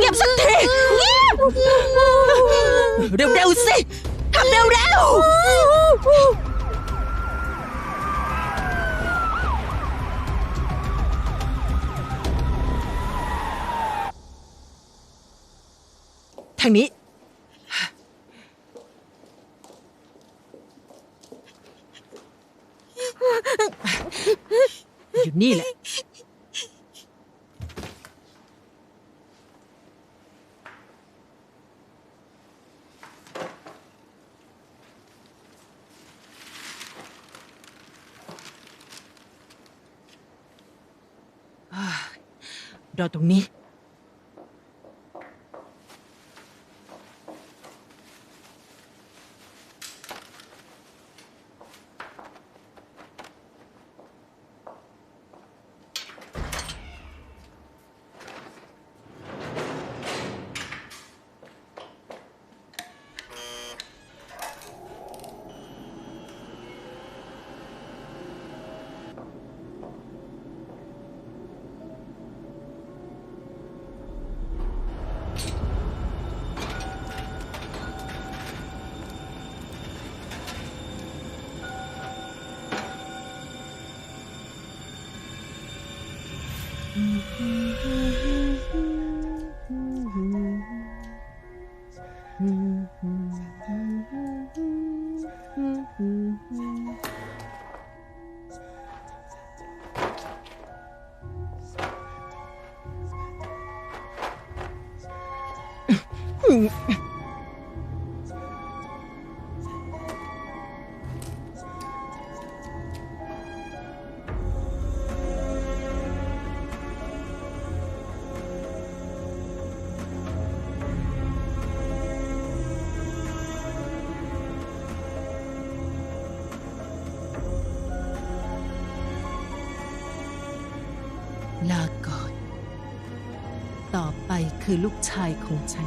Em sẽ thiệt Đâu đâu xí Không đâu đâu Thằng nít. อยู่นี่แหละ รอตรงนี้ 嗯。ลาก่อน ต่อไปคือลูกชายของฉัน